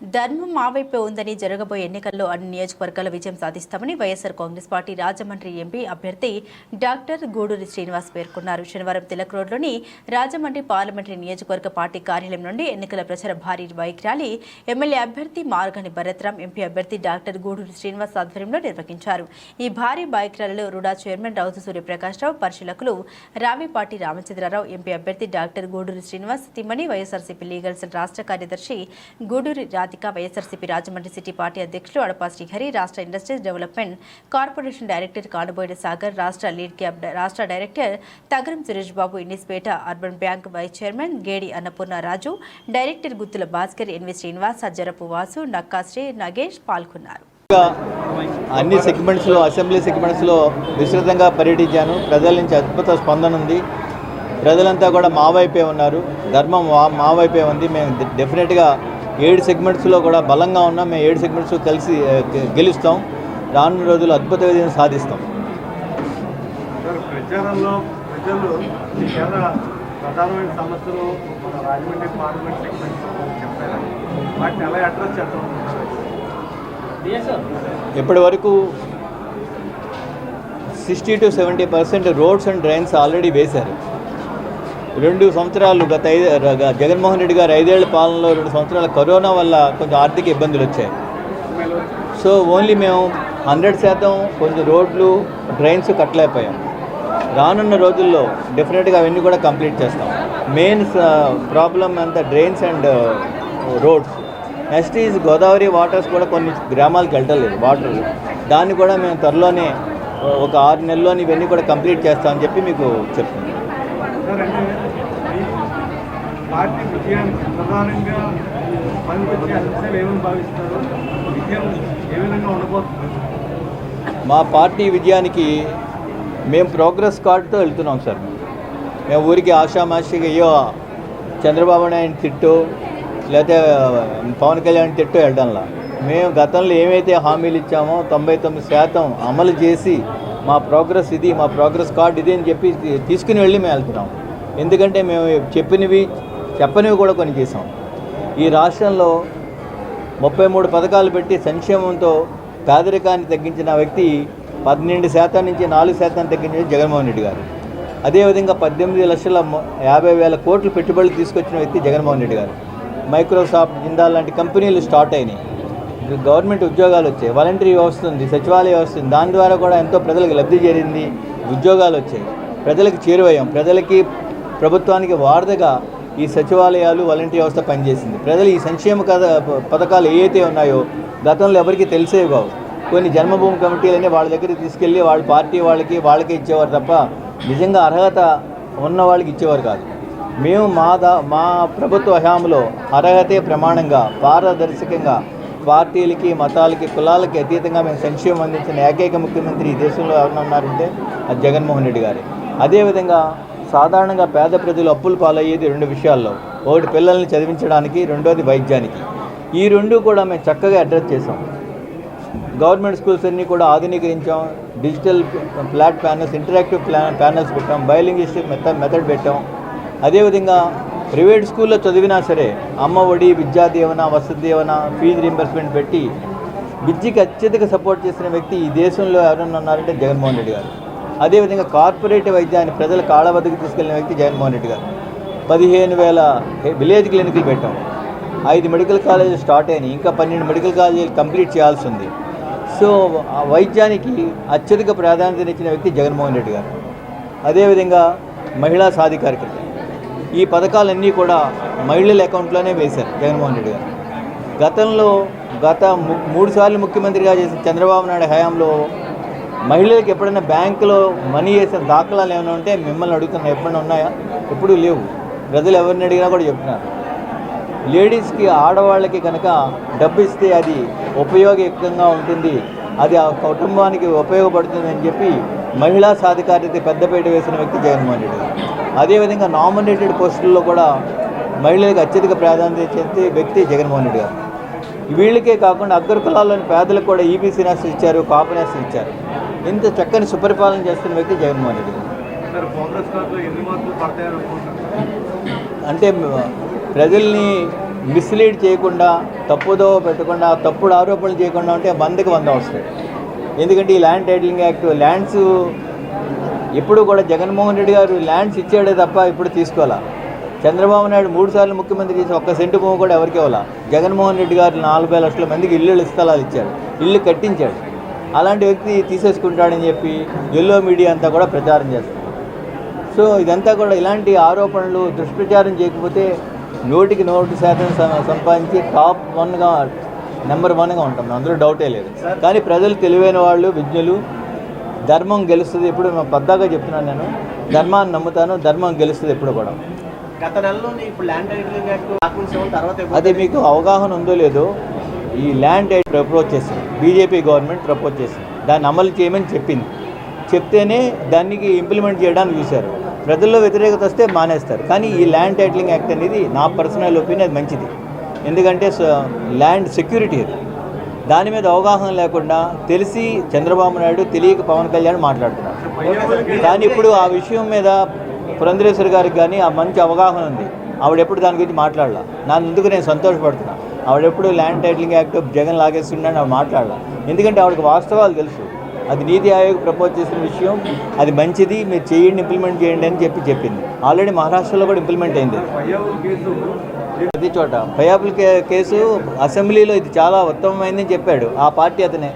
ధర్మం మా వైపే ఉందని జరగబోయే ఎన్నికల్లో అన్ని నియోజకవర్గాల్లో విజయం సాధిస్తామని YSR Congress party Rajahmundry MP అభ్యర్థి డాక్టర్ గూడూరి శ్రీనివాస్ పేర్కొన్నారు. శనివారం తిలక్ రోడ్లోని రాజమండ్రి పార్లమెంటరీ నియోజకవర్గ పార్టీ కార్యాలయం నుండి ఎన్నికల ప్రచార భారీ బైక్ ర్యాలీ ఎమ్మెల్యే అభ్యర్థి మార్గని భరత్రాం ఎంపీ అభ్యర్థి డాక్టర్ గూడూరి శ్రీనివాస్ ఆధ్వర్యంలో నిర్వహించారు. ఈ భారీ బైక్ ర్యాలీలో రుడా చైర్మన్ రౌతు సూర్యప్రకాశ్రావు పరిశీలకులు రావిపాటి రామచంద్రరావు ఎంపీ అభ్యర్థి డాక్టర్ గూడూరి శ్రీనివాస్ తిమ్మని వైఎస్ఆర్సీపీ లీగల్స్ రాష్ట్ర కార్యదర్శి Guduri Radhika YSRCP Rajahmundry city party అధ్యక్షులు అడపా శ్రీహరి రాష్ట్ర industries development corporation director Kanuboyina Sagar రాష్ట్ర లీడ్ క్యాబ్ రాష్ట్ర director Tagaram Suresh Babu ఇండిస్పేట urban bank vice chairman Gedi Annapurna Raju director Guttula Bhaskar NV Srinivas Sajjarapu Vasu Nakkasri Nagesh పాల్గొన్నారు. అన్ని సెగ్మెంట్స్లో assembly సెగ్మెంట్స్లో విస్తృతంగా పర్యటించాను. ప్రజల నుంచి అద్భుత స్పందన ఉంది. ప్రజలంతా కూడా మా వైపే ఉన్నారు. ధర్మం మా- వైపే ఉంది. మేము డెఫినెట్గా ఏడు సెగ్మెంట్స్లో కూడా బలంగా ఉన్నాం మేము ఏడు సెగ్మెంట్స్ కలిసి గెలుస్తాం. రానున్న రోజులు అద్భుత విజయం సాధిస్తాం. సార్ ప్రచారంలో ప్రజలు చాలా ప్రధానమైన సమస్యలు మన రాజమండ్రి పార్లమెంట్ సెగ్మెంట్ చెప్పారు. వాటిని ఎలా అడ్రస్ చేద్దాం ఇప్పటి వరకు sixty two seventy percent roads and drains already వేశారు. రెండు సంవత్సరాలు గత ఐదు జగన్మోహన్ రెడ్డి గారు ఐదేళ్ళ పాలనలో రెండు సంవత్సరాల కరోనా వల్ల కొంచెం ఆర్థిక ఇబ్బందులు వచ్చాయి. సో ఓన్లీ మేము హండ్రెడ్ శాతం కొంచెం రోడ్లు డ్రైన్స్ కట్టలేకపోయాం. రానున్న రోజుల్లో డెఫినెట్గా అవన్నీ కూడా కంప్లీట్ చేస్తాం. మెయిన్ ప్రాబ్లం అంతా drains and roads. Next is Godavari waters కూడా కొన్ని గ్రామాలకు వెళ్ళలేదు వాటర్ దాన్ని కూడా మేము త్వరలోనే ఒక ఆరు నెలల్లోని ఇవన్నీ కూడా కంప్లీట్ చేస్తామని చెప్పి మీకు చెప్తున్నాను సార్ అంటే ఈ పార్టీ ప్రధానంగా పనికొచ్చే అంశాలు ఏమని భావిస్తారు? విజయం ఏ విధంగా ఉండబోతుంది? మా పార్టీ విజయానికి మేము ప్రోగ్రెస్ కార్డుతో వెళ్తున్నాం సార్. మేము ఊరికి ఆషామాషిగా అయ్యో చంద్రబాబు నాయుడు తిట్టు లేకపోతే పవన్ కళ్యాణ్ తిట్టు వెళ్ళడంలా. మేము గతంలో ఏమైతే హామీలు ఇచ్చామో తొంభై తొమ్మిది శాతం అమలు చేసి మా ప్రోగ్రెస్ ఇది మా ప్రోగ్రెస్ కార్డు ఇది అని చెప్పి తీసుకుని వెళ్ళి మేము వెళ్తున్నాం. ఎందుకంటే మేము చెప్పినవి చెప్పనివి కూడా కొన్ని చేసాం ఈ రాష్ట్రంలో ముప్పై మూడు పథకాలు పెట్టి సంక్షేమంతో పేదరికాన్ని తగ్గించిన వ్యక్తి పన్నెండు శాతం నుంచి నాలుగు శాతం తగ్గించిన జగన్మోహన్ రెడ్డి గారు. అదేవిధంగా పద్దెనిమిది లక్షల యాభై వేల కోట్లు పెట్టుబడులు తీసుకొచ్చిన వ్యక్తి జగన్మోహన్ రెడ్డి గారు. మైక్రోసాఫ్ట్ జిందాల్ లాంటి కంపెనీలు స్టార్ట్ అయినాయి. గవర్నమెంట్ ఉద్యోగాలు వచ్చాయి. వాలంటరీ వ్యవస్థ ఉంది సచివాలయ వ్యవస్థ ఉంది. దాని ద్వారా కూడా ఎంతో ప్రజలకు లబ్ధి చేరింది ఉద్యోగాలు వచ్చాయి. ప్రజలకు చేరువయ్యాం. ప్రజలకి ప్రభుత్వానికి వారధగా ఈ సచివాలయాలు వాలంటీర్ వ్యవస్థ పనిచేసింది. ప్రజలు ఈ సంక్షేమ కథ పథకాలు ఏవైతే ఉన్నాయో గతంలో ఎవరికి తెలిసేవి కావు. కొన్ని జన్మభూమి కమిటీలని వాళ్ళ దగ్గరికి తీసుకెళ్ళి వాళ్ళ పార్టీ వాళ్ళకి వాళ్ళకి ఇచ్చేవారు తప్ప నిజంగా అర్హత ఉన్న వాళ్ళకి ఇచ్చేవారు కాదు. మేము మా దా మా ప్రభుత్వ హయాంలో అర్హతే ప్రమాణంగా పారదర్శకంగా పార్టీలకి మతాలకి కులాలకి అతీతంగా మేము సంక్షేమం అందించిన ఏకైక ముఖ్యమంత్రి ఈ దేశంలో ఎవరైనా ఉన్నారంటే అది జగన్మోహన్ రెడ్డి గారే. అదేవిధంగా సాధారణంగా పేద ప్రజలు అప్పులు పాలయ్యేది రెండు విషయాల్లో. ఒకటి పిల్లల్ని చదివించడానికి రెండోది వైద్యానికి. ఈ రెండు కూడా మేము చక్కగా అడ్రస్ చేసాం గవర్నమెంట్ స్కూల్స్ అన్నీ కూడా ఆధునీకరించాం. డిజిటల్ ఫ్లాట్ ప్యానల్స్ ఇంటరాక్టివ్ ప్లా ప్యానల్స్ పెట్టాం. బయోలింగ్విస్టిక్ మెథడ్ మెథడ్ పెట్టాం. అదేవిధంగా ప్రైవేట్ స్కూల్లో చదివినా సరే అమ్మ ఒడి విద్యా దీవెన వసతి దీవెన ఫీజు రీంబర్స్మెంట్ పెట్టి విద్యకి అత్యధిక సపోర్ట్ చేసిన వ్యక్తి ఈ దేశంలో ఎవరన్నా ఉన్నారంటే జగన్మోహన్ రెడ్డి గారు. అదేవిధంగా కార్పొరేట్ వైద్యాన్ని ప్రజల కాళ్ళ వద్దకు తీసుకెళ్ళిన వ్యక్తి జగన్మోహన్ రెడ్డి గారు. పదిహేను వేల విలేజ్ క్లినిక్లు పెట్టాం. ఐదు మెడికల్ కాలేజీలు స్టార్ట్ అయినాయి. ఇంకా పన్నెండు మెడికల్ కాలేజీలు కంప్లీట్ చేయాల్సి ఉంది సో ఆ వైద్యానికి అత్యధిక ప్రాధాన్యతనిచ్చిన వ్యక్తి జగన్మోహన్ రెడ్డి గారు. అదేవిధంగా మహిళా సాధికారికత. ఈ పథకాలన్నీ కూడా మహిళల అకౌంట్లోనే వేశారు జగన్మోహన్ రెడ్డి గారు. గతంలో గత మూడు సార్లు ముఖ్యమంత్రిగా చేసిన చంద్రబాబు నాయుడు హయాంలో మహిళలకు ఎప్పుడైనా బ్యాంకులో మనీ వేసిన దాఖలాలు ఏమైనా ఉంటే మిమ్మల్ని అడుగుతున్నా. ఎప్పుడైనా ఉన్నాయా? ఎప్పుడూ లేవు. ప్రజలు ఎవరిని అడిగినా కూడా చెప్తున్నారు. లేడీస్కి ఆడవాళ్ళకి కనుక డబ్బు ఇస్తే అది ఉపయోగయుక్తంగా ఉంటుంది. అది ఆ కుటుంబానికి ఉపయోగపడుతుంది అని చెప్పి మహిళా సాధికారిత పెద్దపేట వేసిన వ్యక్తి జగన్మోహన్ రెడ్డి గారు. అదేవిధంగా నామినేటెడ్ పోస్టుల్లో కూడా మహిళలకు అత్యధిక ప్రాధాన్యత ఇచ్చే వ్యక్తి జగన్మోహన్ రెడ్డి గారు. వీళ్ళకే కాకుండా అగ్రకులాల్లోని పేదలకు కూడా ఈబీసీ నేస్తం ఇచ్చారు కాపు నేస్తం ఇచ్చారు. ఇంత చక్కని సుపరిపాలన చేస్తున్న వ్యక్తి జగన్మోహన్ రెడ్డి. అంటే ప్రజల్ని మిస్లీడ్ చేయకుండా తప్పుదో పెట్టకుండా తప్పుడు ఆరోపణలు చేయకుండా ఉంటే వందకి వంద వస్తాయి. ఎందుకంటే ఈ ల్యాండ్ టైటిలింగ్ యాక్ట్ ల్యాండ్స్ ఎప్పుడు కూడా జగన్మోహన్ రెడ్డి గారు ల్యాండ్స్ ఇచ్చాడే తప్ప ఇప్పుడు తీసుకోవాలా? చంద్రబాబు నాయుడు మూడు సార్లు ముఖ్యమంత్రి చేసి ఒక్క సెంటు భూమి కూడా ఎవరికి ఇవ్వాలా? జగన్మోహన్ రెడ్డి గారు నలభై లక్షల మందికి ఇల్లు స్థలాలు ఇచ్చాడు ఇల్లు కట్టించాడు. అలాంటి వ్యక్తి తీసేసుకుంటాడని చెప్పి ఎల్లో మీడియా అంతా కూడా ప్రచారం చేస్తారు సో ఇదంతా కూడా ఇలాంటి ఆరోపణలు దుష్ప్రచారం చేయకపోతే నూటికి నూటి శాతం సంపాదించి టాప్ వన్గా నెంబర్ వన్గా ఉంటాం అందులో డౌటే లేదు. కానీ ప్రజలు తెలివైన వాళ్ళు విజ్ఞులు ధర్మం గెలుస్తుంది ఎప్పుడు పద్దాగా చెప్తున్నాను నేను. ధర్మాన్ని నమ్ముతాను ధర్మం గెలుస్తుంది ఎప్పుడు కూడా. గత నెలలోనే ఇప్పుడు ల్యాండ్ అది మీకు అవగాహన ఉందో లేదో ఈ ల్యాండ్ ఎయిడ్ ప్రపోజ్ చేసింది. బీజేపీ గవర్నమెంట్ ప్రపోజ్ చేసింది. దాన్ని అమలు చేయమని చెప్పింది. చెప్తేనే దానికి ఇంప్లిమెంట్ చేయడానికి చూశారు. ప్రజల్లో వ్యతిరేకత వస్తే మానేస్తారు. కానీ ఈ ల్యాండ్ టైటిలింగ్ యాక్ట్ అనేది నా పర్సనల్ ఒపీనియన్ అది మంచిది. ఎందుకంటే ల్యాండ్ సెక్యూరిటీ అది. దాని మీద అవగాహన లేకుండా తెలిసి చంద్రబాబు నాయుడు తెలియక పవన్ కళ్యాణ్ మాట్లాడుతున్నారు. కానీ ఇప్పుడు ఆ విషయం మీద పురంధరేశ్వరి గారికి కానీ ఆ మంచి అవగాహన ఉంది. ఆవిడెప్పుడు దాని గురించి మాట్లాడాల? నా ఎందుకు నేను సంతోషపడుతున్నాను ఆవిడెప్పుడు ల్యాండ్ టైటిలింగ్ యాక్ట్ జగన్ లాగేస్తుండని ఆవిడ మాట్లాడాలి. ఎందుకంటే ఆవిడకి వాస్తవాలు తెలుసు. అది నీతి ఆయోగ్ ప్రపోజ్ చేసిన విషయం అది మంచిది మీరు చేయండి ఇంప్లిమెంట్ చేయండి అని చెప్పి చెప్పింది. ఆల్రెడీ మహారాష్ట్రలో కూడా ఇంప్లిమెంట్ అయింది. ప్రతి చోట. పైయాపుల్ కే కేసు అసెంబ్లీలో ఇది చాలా ఉత్తమమైందని చెప్పాడు ఆ పార్టీ అతనే.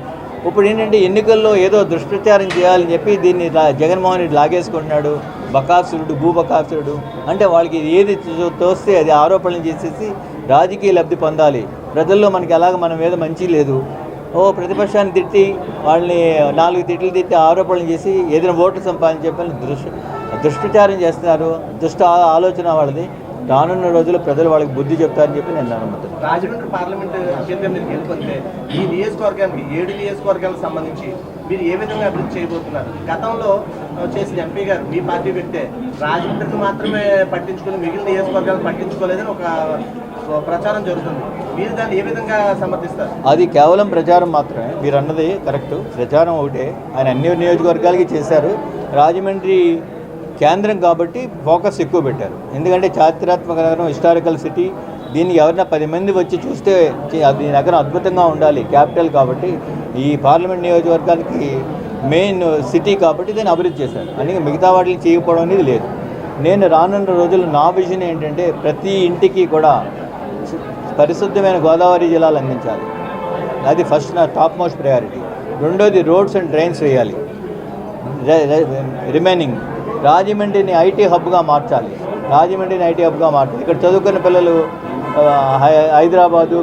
ఇప్పుడు ఏంటంటే ఎన్నికల్లో ఏదో దుష్ప్రచారం చేయాలని చెప్పి దీన్ని లా- జగన్మోహన్ రెడ్డి లాగేసుకుంటున్నాడు. బకాసురుడు భూబకాసురుడు. అంటే వాళ్ళకి ఏది తోస్తే అది ఆరోపణలు చేసేసి రాజకీయ లబ్ధి పొందాలి. ప్రజల్లో మనకి ఎలాగ మన మీద మంచి లేదు. ఓ ప్రతిపక్షాన్ని తిట్టి వాళ్ళని నాలుగు తిట్లు తిట్టి ఆరోపణలు చేసి ఏదైనా ఓట్లు సంపాదించి చెప్పని దృష్టి దుష్ప్రచారం చేస్తున్నారు. దుష్ట ఆ- ఆలోచన వాళ్ళది. రానున్న రోజుల్లో ప్రజలు వాళ్ళకి బుద్ధి చెప్తారని చెప్పి నేను నమ్ముతున్నాను. రాజమండ్రి పార్లమెంట్ అభ్యర్థిగా మీరు గెలుపొందితే ఈ నియోజకవర్గానికి ఏడు నియోజకవర్గాలకు సంబంధించి మీరు ఏ విధంగా అభివృద్ధి చేయబోతున్నారు? గతంలో చేసిన ఎంపీ గారు మీ పార్టీ వ్యక్తే రాజమండ్రికి మాత్రమే పట్టించుకుని మిగిలిన నియోజకవర్గాలు పట్టించుకోలేదని ఒక ప్రచారం జరుగుతుంది. మీరు దాన్ని ఏ విధంగా సమర్థిస్తారు? అది కేవలం ప్రచారం మాత్రమే. మీరు అన్నది కరెక్ట్. ప్రచారం ఒకటే. ఆయన అన్ని నియోజకవర్గాలకి చేశారు. రాజమండ్రి కేంద్రం కాబట్టి ఫోకస్ ఎక్కువ పెట్టారు. ఎందుకంటే చారిత్రాత్మక నగరం హిస్టారికల్ సిటీ. దీన్ని ఎవరైనా పది మంది వచ్చి చూస్తే అది నగరం అద్భుతంగా ఉండాలి. క్యాపిటల్ కాబట్టి ఈ పార్లమెంట్ నియోజకవర్గానికి మెయిన్ సిటీ కాబట్టి దీన్ని అభివృద్ధి చేశారు. అందుకే మిగతా వాటిని చేయకపోవడం అనేది లేదు. నేను రానున్న రోజుల్లో నా విజన్ ఏంటంటే ప్రతి ఇంటికి కూడా పరిశుద్ధమైన గోదావరి జిల్లాలు అందించాలి. అది ఫస్ట్ నా టాప్ మోస్ట్ ప్రయారిటీ రెండోది రోడ్స్ అండ్ డ్రైన్స్ వేయాలి. రిమైనింగ్ రాజమండ్రిని ఐటీ హబ్గా మార్చాలి. రాజమండ్రిని ఐటీ హబ్గా మార్చాలి ఇక్కడ చదువుకున్న పిల్లలు హై- హైదరాబాదు